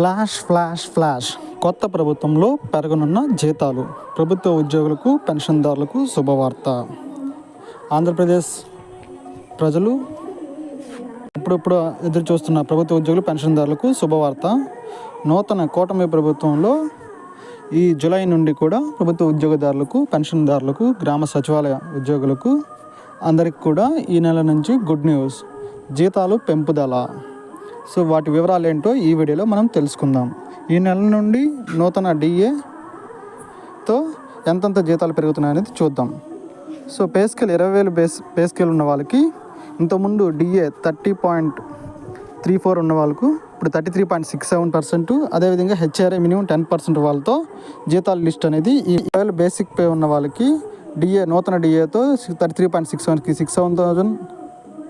Flash flash flash. కొత్త ప్రభుత్వంలో పెరగనున్న జీతాలు. ప్రభుత్వ ఉద్యోగులకు పెన్షన్దారులకు శుభవార్త. ఆంధ్రప్రదేశ్ ప్రజలు ఇప్పుడిప్పుడు ఎదురు చూస్తున్న ప్రభుత్వ ఉద్యోగులు పెన్షన్దారులకు శుభవార్త. నూతన కూటమి ప్రభుత్వంలో ఈ జూలై నుండి కూడా ప్రభుత్వ ఉద్యోగదారులకు పెన్షన్దారులకు గ్రామ సచివాలయ ఉద్యోగులకు అందరికి కూడా ఈ నెల నుంచి గుడ్ న్యూస్. జీతాలు పెంపుదల. సో వాటి వివరాలు ఏంటో ఈ వీడియోలో మనం తెలుసుకుందాం. ఈ నెల నుండి నూతన డిఏతో ఎంతెంత జీతాలు పెరుగుతున్నాయి అనేది చూద్దాం. సో పే స్కేల్ ఇరవై వేలు బేస్ పే స్కేల్ ఉన్న వాళ్ళకి ఇంతకుముందు DA thirty point three four ఉన్న వాళ్ళకు ఇప్పుడు thirty three point six seven percent అదేవిధంగా హెచ్ఆర్ఏ మినిమం టెన్ పర్సెంట్ వాళ్ళతో జీతాల లిస్ట్ అనేది ఈ వేల బేసిక్ పే ఉన్న వాళ్ళకి డిఏ నూతన డిఏతో థర్టీ త్రీ పాయింట్ సిక్స్ సెవెన్కి సిక్స్ సెవెన్ థౌజండ్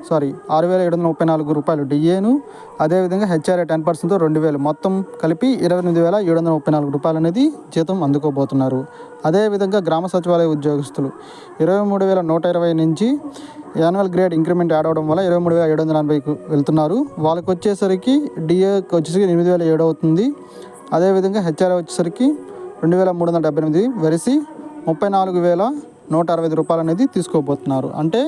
సారీ ఆరు వేల ఏడు వందల ముప్పై నాలుగు రూపాయలు డిఏను అదేవిధంగా హెచ్ఆర్ఏ టెన్ పర్సెంట్తో రెండు వేలు. మొత్తం కలిపి ఇరవై ఎనిమిది వేల ఏడు వందల ముప్పై నాలుగు రూపాయలు అనేది జీతం అందుకోబోతున్నారు. అదేవిధంగా గ్రామ సచివాలయ ఉద్యోగస్తులు ఇరవై మూడు వేల నూట ఇరవై నుంచి యాన్యువల్ గ్రేడ్ ఇంక్రిమెంట్ యాడ్ అవడం వల్ల ఇరవై మూడు వేల ఏడు వందల ఎనభైకి వెళ్తున్నారు. వాళ్ళకి వచ్చేసరికి డిఏకి వచ్చేసరికి ఎనిమిది వేల ఏడు అవుతుంది. అదేవిధంగా హెచ్ఆర్ఏ వచ్చేసరికి రెండు వేల మూడు వందల డెబ్బై ఎనిమిది వెరిసి ముప్పై నాలుగు వేల నూట అరవై ఐదు రూపాయలు అనేది తీసుకోబోతున్నారు. అంటే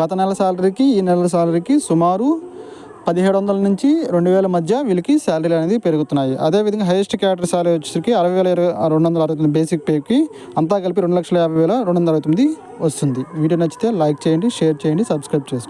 గత నెల శాలరీకి ఈ నెల శాలరీకి సుమారు పదిహేడు వందల నుంచి రెండు వేల మధ్య వీళ్ళకి శాలరీలు అనేది పెరుగుతున్నాయి. అదేవిధంగా హైయెస్ట్ క్యాటరీ శాలరీ వచ్చేసరికి అరవై వేల ఇరవై రెండు వందల అరవై తొమ్మిది బేసిక్ పేకి అంతా కలిపి రెండు లక్షల యాభై వేల రెండు వందల అరవై తొమ్మిది వస్తుంది. వీడియో నచ్చితే లైక్ చేయండి షేర్ చేయండి సబ్స్క్రైబ్ చేసుకోండి.